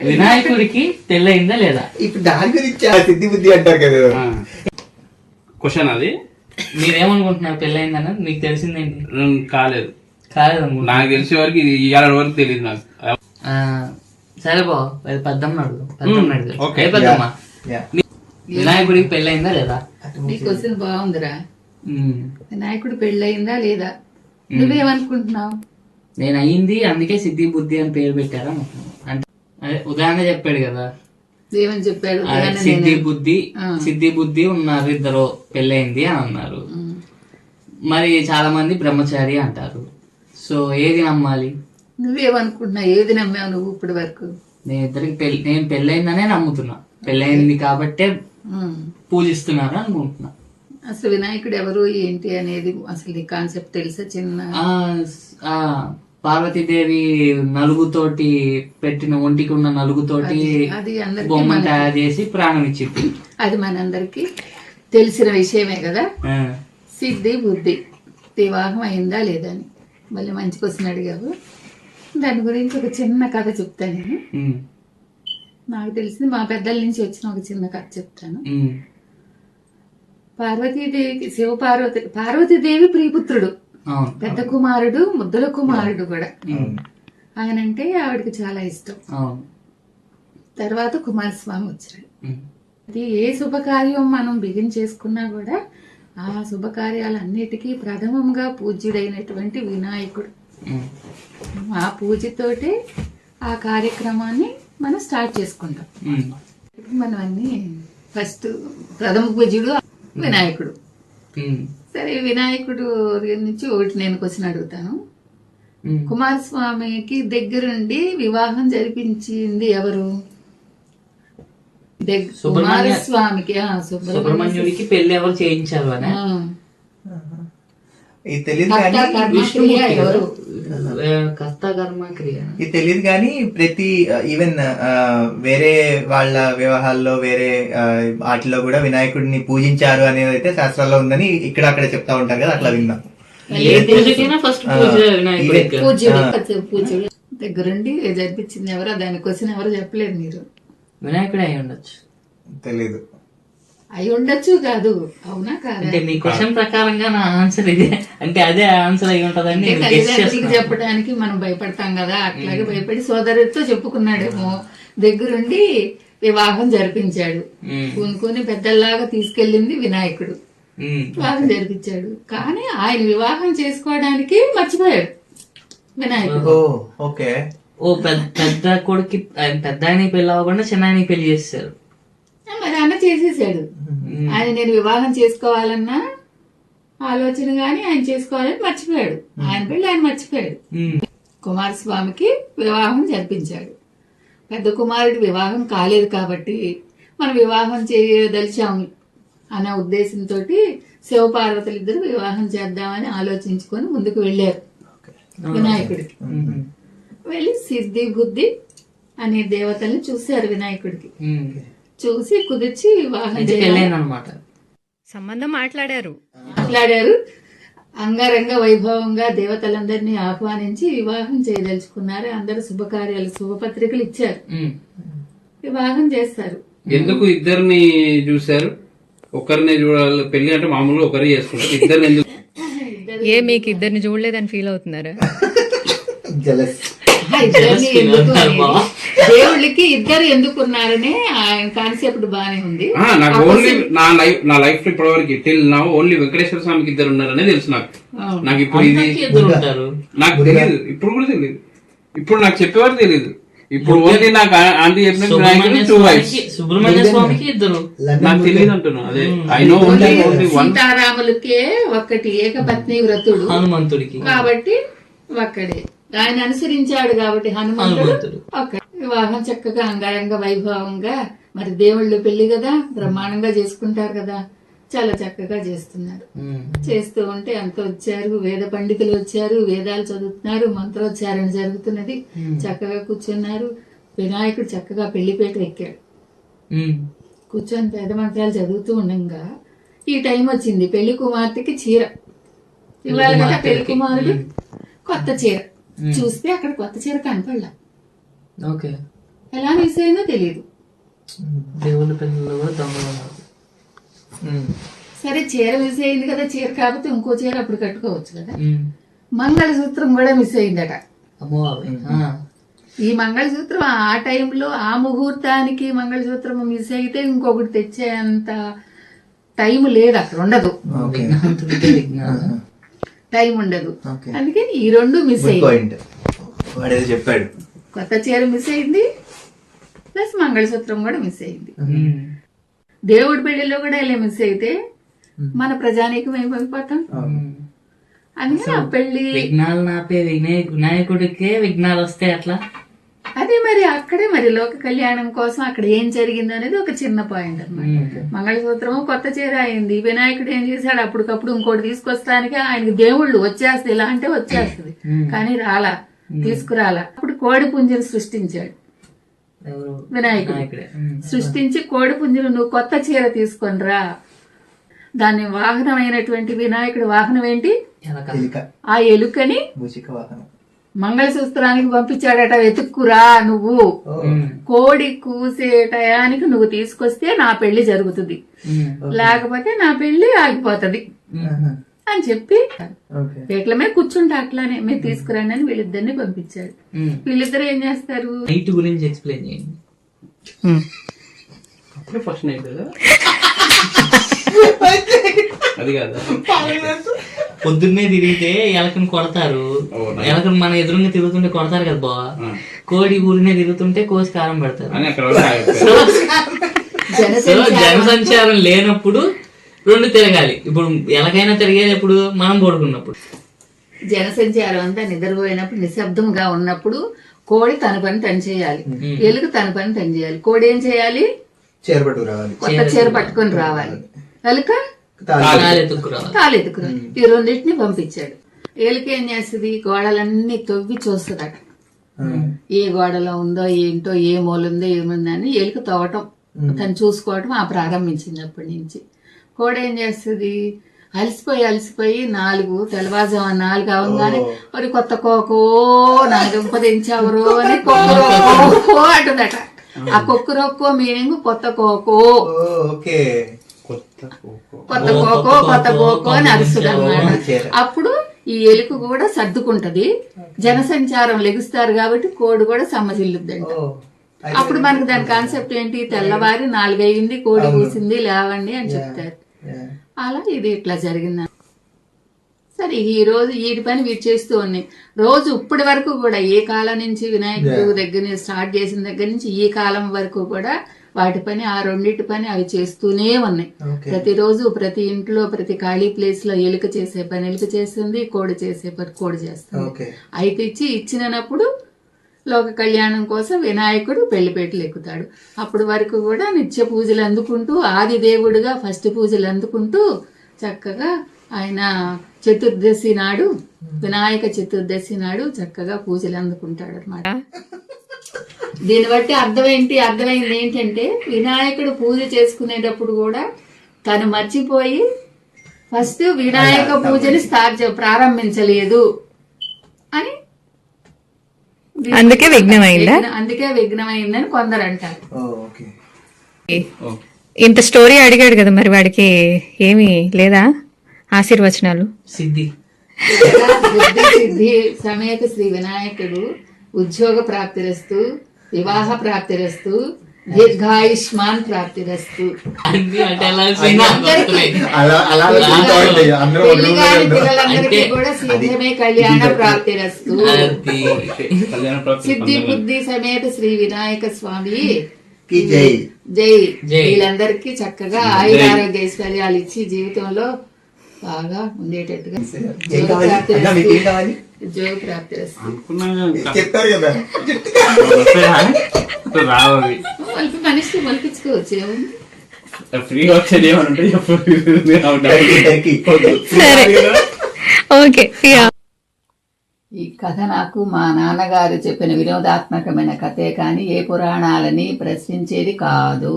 వినాయకుడికి పెళ్ళయిందా లేదా? ఇప్పుడు దాని గురించి ఆ సిద్ధి బుద్ధి అంటారు కదా. క్వశ్చన్ అది. మీరేమనుకుంటున్నారు పెళ్ళయిందని మీకు తెలిసిందేంటి? ఉమ్, కాలేదు. కాలేదు నాకు తెలిసే వరకు ఇది ఇవాళ వరకు తెలియదు నాకు. సరే బా పెద్దమ్మ అడుగు. పెద్దమ్మ అడుగు. ఓకే. ఏ పెద్దమ్మ. వినాయకుడికి పెళ్ళయిందా లేదా? నీ క్వశ్చన్ బాగుందిరా. ఉమ్. వినాయకుడు పెళ్ళయిందా లేదా? నువ్వేమనుకుంటున్నావు? నేను అయ్యింది అందుకే సిద్ధి బుద్ధి అని పేరు పెట్టారా అనుకున్నాను. ఉదాహరణ చెప్పాడు కదా. ఏమని చెప్పాడు సిద్ధి బుద్ధి. సిద్ధి బుద్ధి ఉన్నారు ఇద్దరు పెళ్ళయింది అని అన్నారు. మరి చాలా మంది బ్రహ్మచారి అంటారు. సో ఏది నమ్మాలి? నువ్వేమనుకుంటున్నావు? ఏది నమ్మావు నువ్వు ఇప్పటి వరకు? నేను ఇద్దరికి పెళ్ళి నేను పెళ్ళయిందనే నమ్ముతున్నా. పెళ్ళయింది కాబట్టే. పూజిస్తున్నారు అనుకుంటున్నా. అసలు వినాయకుడు ఎవరు ఏంటి అనేది అసలు కాన్సెప్ట్ తెలుసా చిన్న? పార్వతీదేవి నలుగుతోటి పెట్టిన ఒంటికి ఉన్న నలుగుతోటి అది అందరికీ బొమ్మ మనకి- తయారు చేసి ప్రాణం ఇచ్చింది అది మనందరికి తెలిసిన విషయమే కదా? సిద్ధి బుద్ధి. వివాహం అయిందా లేదా అని. మళ్ళీ మంచి క్వశ్చన్ అడిగావు. దాని గురించి ఒక చిన్న కథ చెప్తాను నేను. నాకు తెలిసింది మా పెద్దల నుంచి వచ్చిన ఒక చిన్న కథ చెప్తాను. పార్వతీదేవికి శివ పార్వతి పార్వతీదేవి ప్రియపుత్రుడు. పెద్ద కుమారుడు ముద్దుల కుమారుడు కూడా. ఉమ్, ఆయనంటే ఆవిడకి చాలా ఇష్టం. అవును. తర్వాత కుమారస్వామి వచ్చాడు అది ఏ శుభకార్యం మనం బిగిన్ చేసుకున్నా కూడా ఆ శుభకార్యాలన్నిటికీ ప్రథమంగా పూజ్యుడైనటువంటి వినాయకుడు. ఆ పూజతోటే ఆ కార్యక్రమాన్ని మనం స్టార్ట్ చేసుకుంటాం. మనం అన్ని ఫస్ట్ ప్రథమ పూజ్యుడు వినాయకుడు. సరే వినాయకుడు నుంచి ఒకటి నేను క్వశ్చన్ అడుగుతాను. కుమారస్వామికి దగ్గరుండి వివాహం జరిపించింది ఎవరు? కుమారస్వామికి సుబ్రహ్మణ్యుడికి పెళ్ళి ఎవరు చేయించారు అని? తెలియదు ఎవరు? ఇది తెలియదు కానీ ప్రతి ఈవెన్ వేరే వాళ్ళ వివాహాల్లో వేరే వాటిలో కూడా వినాయకుడిని పూజించారు అనేది అయితే శాస్త్రాల్లో ఉందని ఇక్కడ అక్కడ చెప్తా ఉంటారు కదా అట్లా విన్నాం. దగ్గరుండి జరిపించింది ఎవరు దాని క్వశ్చన్ ఎవరు చెప్పలేదు మీరు. వినాయకుడే అయి ఉండొచ్చు. తెలీదు. అయి ఉండొచ్చు కాదు. అవునా కాదా? అంటే మీ క్వశ్చన్ ప్రకారంగా నా ఆన్సర్ ఇదే. అంటే అదే ఆన్సర్ అయి చేస్తున్నా. చెప్పడానికి మనం భయపడతాం కదా. అట్లాగే భయపడి సోదరుడితో చెప్పుకున్నాడేమో. దగ్గరుండి వివాహం జరిపించాడు. పూనుకొని పెద్దల్లాగా తీసుకెళ్ళింది వినాయకుడు. వివాహం జరిపించాడు. కానీ ఆయన వివాహం చేసుకోవడానికి మర్చిపోయాడు వినాయకుడు. ఓ ఓకే. ఓ పెద్ద పెద్ద కొడుకి ఆయన పెద్ద ఆయనకి పెళ్ళి అవ్వకుండా చిన్న ఆయనకి పెళ్ళి చేస్తారు. చేసేసాడు. ఆయన నేను వివాహం చేసుకోవాలన్నా ఆలోచన గాని ఆయన చేసుకోవాలని మర్చిపోయాడు. ఆయన పెళ్ళి ఆయన మర్చిపోయాడు. కుమారస్వామికి వివాహం జరిపించాడు. పెద్ద కుమారుడి వివాహం కాలేదు కాబట్టి మనం వివాహం చేయదలిచాము అనే ఉద్దేశంతో శివపార్వతులు ఇద్దరు వివాహం చేద్దామని ఆలోచించుకొని ముందుకు వెళ్ళారు. వినాయకుడికి. వెళ్ళి సిద్ధి బుద్ధి అనే దేవతల్ని చూశారు వినాయకుడికి. చూసి కుదిర్చి పెళ్ళైందనమాట సంబంధం మాట్లాడారు. మాట్లాడారు. అంగరంగ వైభవంగా దేవతలందరినీ ఆహ్వానించి వివాహం చేయదలుచుకున్నారు. అందరు శుభకార్యాలు శుభపత్రికలు ఇచ్చారు. వివాహం చేస్తారు. ఎందుకు ఇద్దరిని చూశారు? ఒకరినే చూడాలి పెళ్ళి అంటే మామూలుగా ఒకరే చేసుకుంటారు. ఇద్దరిని ఎందుకు? ఏ మీకు ఇద్దరిని చూడలేదని ఫీల్ అవుతున్నారా? దేవుళ్ళకి ఇద్దరు ఎందుకున్నారనే ఆయన కాన్సెప్ట్ బానే ఉంది. ఆ, నాకు ఓన్లీ నా లైఫ్ నా లైఫ్ ఇప్పటివరకు టిల్ నా ఓన్లీ వెంకటేశ్వర స్వామికి ఇద్దరు ఉన్నారనే తెలుసు నాకు. నాకు ఇప్పుడు ఇది అందరికీ ఇద్దరు ఉంటారు? నాకు తెలియదు ఇప్పుడు కూడా తెలియదు ఇప్పుడు నాకు చెప్పేవారు తెలియదు ఇప్పుడు ఓన్లీ నాకు ఆంటీ చెప్పిన టూ వైఫ్స్ సుబ్రహ్మణ్య స్వామికి ఇద్దరు. నాకు తెలియదు అంటున్నా. అదే I know only only one సీతారాములకే ఒక్కటి ఏకపత్ని వ్రతుడు. హనుమంతుడికి. కాబట్టి ఒక్కడే. ఆయన అనుసరించాడు కాబట్టి హనుమంతుడు హనుమంతుడు. ఒక్కడే. వివాహం చక్కగా అంగరంగ వైభవంగా మరి దేవుళ్ళు పెళ్ళి కదా బ్రహ్మాండంగా చేసుకుంటారు కదా చాలా చక్కగా చేస్తున్నారు. చేస్తూ ఉంటే అంత వచ్చారు వేద పండితులు వచ్చారు వేదాలు చదువుతున్నారు మంత్రోచ్చారణ జరుగుతున్నది. చక్కగా కూర్చున్నారు. వినాయకుడు చక్కగా పెళ్ళిపేట ఎక్కాడు. కూర్చొని పేద మంత్రాలు చదువుతూ ఉండగా ఈ టైం వచ్చింది. పెళ్ళి కుమార్తెకి చీర. ఇవాళ కదా పెళ్ళి కుమారుడు కొత్త చీర. చూస్తే అక్కడ కొత్త చీర కనపడలా. ఓకే. ఎలా మిస్ అయిందో తెలియదు దేవుళ్ళ కూడా దొంగలు. సరే చీర మిస్ అయింది కదా చీర కాకపోతే ఇంకో చీర అప్పుడు కట్టుకోవచ్చు కదా. మంగళసూత్రం కూడా మిస్ అయిందట. అమ్మో. ఈ మంగళసూత్రం ఆ టైంలో ఆ ముహూర్తానికి మంగళసూత్రం మిస్ అయితే ఇంకొకటి తెచ్చేంత టైం లేదు అక్కడ ఉండదు. టైం ఉండదు. ఓకే. అందుకని ఈ రెండు మిస్ అయింది వాడేదో చెప్పాడు. కొత్త చీర మిస్ అయింది ప్లస్ మంగళసూత్రం కూడా మిస్ అయింది. ఉమ్. దేవుడి పెళ్ళిలో కూడా ఇలా మిస్ అయితే మన ప్రజానీకం ఉమ్. అందుకని ఆ పెళ్ళి విఘ్నాలు నాపే వినాయక వినాయకుడికే విఘ్నాలు వస్తాయి అట్లా అదే మరి అక్కడే మరి లోక కళ్యాణం కోసం అక్కడ ఏం జరిగింది అనేది ఒక చిన్న పాయింట్ అన్నమాట. మంగళసూత్రము కొత్త చీర అయింది. వినాయకుడు ఏం చేశాడు? అప్పటికప్పుడు ఇంకోటి తీసుకొస్తానికి ఆయనకి దేవుళ్ళు వచ్చేస్తుంది ఇలా అంటే వచ్చేస్తుంది. కానీ రాలా. తీసుకురాలా. అప్పుడు కోడి పుంజుని సృష్టించాడు. వినాయకుడు. సృష్టించి కోడి పుంజును నువ్వు కొత్త చీర తీసుకొని రా దాని వాహనమైనటువంటి వినాయకుడి వాహనం ఏంటి? ఆ ఎలుకని వాహనం. మంగళసూత్రానికి పంపించాడట వెతుక్కురా నువ్వు. కోడి కూసే టయానికి నువ్వు తీసుకొస్తే నా పెళ్ళి జరుగుతుంది. లేకపోతే నా పెళ్ళి ఆగిపోతది. అని చెప్పి మీద కూర్చుంటే అట్లానే మీరు తీసుకురండి అని వీళ్ళిద్దరిని పంపించాడు ఉమ్. వీళ్ళిద్దరు ఏం చేస్తారు? నైట్ గురించి ఎక్స్ప్లెయిన్ చేయండి. ఫస్ట్ నైట్ అది కాదా. పొద్దున్నే తిరిగితే ఎలకని కొడతారు. ఎలకని మన ఎదురుగా తిరుగుతుంటే కొడతారు కదా బావ ఆ. కోడి ఊరినే తిరుగుతుంటే కోసి కారం పెడతారు. జనసంచారం లేనప్పుడు రెండు తిరగాలి. ఇప్పుడు ఎలకైనా తిరిగేది ఎప్పుడు? మనం పడుకున్నప్పుడు. జనసంచారం అంతా నిద్రపోయినప్పుడు నిశ్శబ్దంగా ఉన్నప్పుడు కోడి తన పని తను చేయాలి. ఎలుక తన పని తను చేయాలి. కోడి ఏం చేయాలి? రావాలి. కొత్త చీర పట్టుకొని రావాలి. ఎలుక? తాలెత్తుకురా ఈ రెండింటిని పంపించాడు. ఎలుక ఏం చేస్తుంది? గోడలన్నీ తవ్వి చూస్తుందట. ఏ గోడలో ఉందో ఏంటో ఏ మూలుందో ఏముందో అని ఎలుక తవ్వటం తను చూసుకోవటం ఆ ప్రారంభించింది అప్పటి నుంచి. కోడ ఏం చేస్తుంది? అలసిపోయి అలసిపోయి నాలుగు తెల్లవారుజాము నాలుగు అవగానే మరి కొత్త కోకో నాకు ఉపదించావరు అని కొక్కరొక్కో అంటుందట. ఆ కొక్కరొక్కో మీనింగ్ కొత్త కోకో. కొత్త కోకో. కొత్త కోకో కొత్త కోకో అని అరుస్తుంది అనమాట. అప్పుడు ఈ ఎలుక కూడా సర్దుకుంటది. జనసంచారం లెగుస్తారు కాబట్టి కోడి కూడా సమ్మసిల్లుద్దంట ఓ అప్పుడు మనకి దాని కాన్సెప్ట్ ఏంటి? తెల్లవారి నాలుగైంది కోడి కూసింది లేవండి అని చెప్తారు. అలా ఇది ఇట్లా జరిగింది. సరే ఈ రోజు వీటి పని వీటి చేస్తూ ఉన్నాయి రోజు ఇప్పటి వరకు కూడా ఏ కాలం నుంచి వినాయకుడు దగ్గర స్టార్ట్ చేసిన దగ్గర నుంచి ఈ కాలం వరకు కూడా వాటి పని ఆ రెండింటి పని అవి చేస్తూనే ఉన్నాయి. ప్రతిరోజు ప్రతి ఇంట్లో ప్రతి ఖాళీ ప్లేస్లో ఎలుక చేసే పని ఎలుక చేస్తుంది కోడి చేసే పని కోడి చేస్తుంది. అయితే ఇచ్చి ఇచ్చినప్పుడు లోక కళ్యాణం కోసం వినాయకుడు పెళ్ళిపేటలు ఎక్కుతాడు. అప్పుడు వరకు కూడా నిత్య పూజలు అందుకుంటూ ఆది దేవుడుగా ఫస్ట్ పూజలు అందుకుంటూ చక్కగా ఆయన చతుర్దశి నాడు వినాయక చతుర్దశి నాడు చక్కగా పూజలు అందుకుంటాడు అనమాట దీన్ని బట్టి అర్థం ఏంటి అర్థమైంది ఏంటంటే వినాయకుడు పూజ చేసుకునేటప్పుడు కూడా తను మర్చిపోయి ఫస్ట్ వినాయక పూజని స్టార్ట్ ప్రారంభించలేదు అని అందుకే విఘ్నమైందా? విఘ్న- అందుకే విఘ్నమైందని కొందరు అంటారు. ఇంత స్టోరీ అడిగాడు కదా మరి వాడికి ఏమీ లేదా ఆశీర్వచనాలు? సిద్ధి. సిద్ధి సిద్ధి సమేత శ్రీ వినాయకుడు ఉద్యోగ ప్రాప్తిరస్తు వివాహ ప్రాప్తిరస్తు దీర్ఘాయుష్మాన్ ప్రాప్తిరస్తు పిల్లలందరికీ కూడా శీఘ్రమే కళ్యాణ ప్రాప్తిరస్తు అది కళ్యాణ ప్రాప్తి సిద్ధి బుద్ధి సమేత శ్రీ వినాయక స్వామి. జై. జై. వీళ్ళందరికీ చక్కగా ఆయుర ఆరోగ్య ఐశ్వర్యాలు ఇచ్చి జీవితంలో బాగా ఉండేటట్టుగా ఈ కథ నాకు మా నాన్నగారు చెప్పిన వినోదాత్మకమైన కథే కానీ ఏ పురాణాలని ప్రశ్నించేది కాదు.